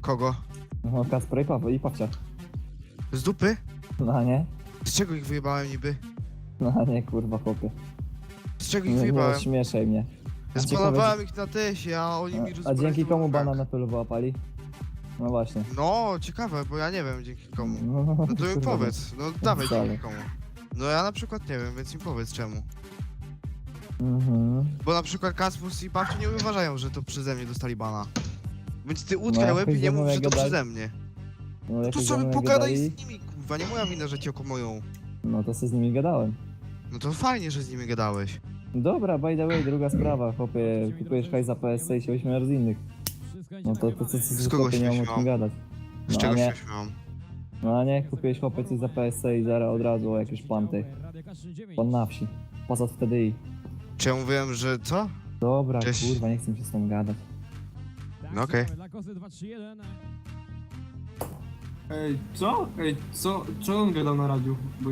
Kogo? No, Kacpra i Paweł, i Pawcia. Z dupy? No nie? Z czego ich wyjebałem niby? No nie, kurwa, chłopie. Z czego Nie, ich nie wyjebałem? śmieszaj mnie. Zbanowałem ich na tesie, a oni mi A, a rozbrali dzięki to komu jak? bana na wyłapali? No właśnie. No, ciekawe, bo ja nie wiem dzięki komu. No, No to mi kurwa, powiedz, no dawaj wcale. dzięki komu. No ja na przykład nie wiem, więc mi powiedz czemu. Mhm. Bo na przykład Kaspus i Pawci nie uważają, że to przeze mnie dostali bana. Więc ty No, utkaj łeb i nie mów, że to gadali- przeze mnie. No, No to sobie pogadaj gadali, z nimi, kurwa, nie moja wina, że ci okomują. No to sobie z nimi gadałem. No to fajnie, że z nimi gadałeś. Dobra, by the way, druga sprawa, chłopie, kupujesz hajs za PSC i się ośmiasz z innych. No to, to co Z kogo chłopie się nie mam o śmiał? czym gadać. Z No a czego nie, się śmiałam? no a nie, kupiłeś chłopie coś za PSC i zaraz od razu o jakieś panty. Pan na wsi. Passat wtedy i. Czy ja mówiłem, że co? Dobra, Cześć. kurwa, nie chcę mi się z tą gadać. No okej. Ej, co? Ej, co? Co on gadał na radiu? Bo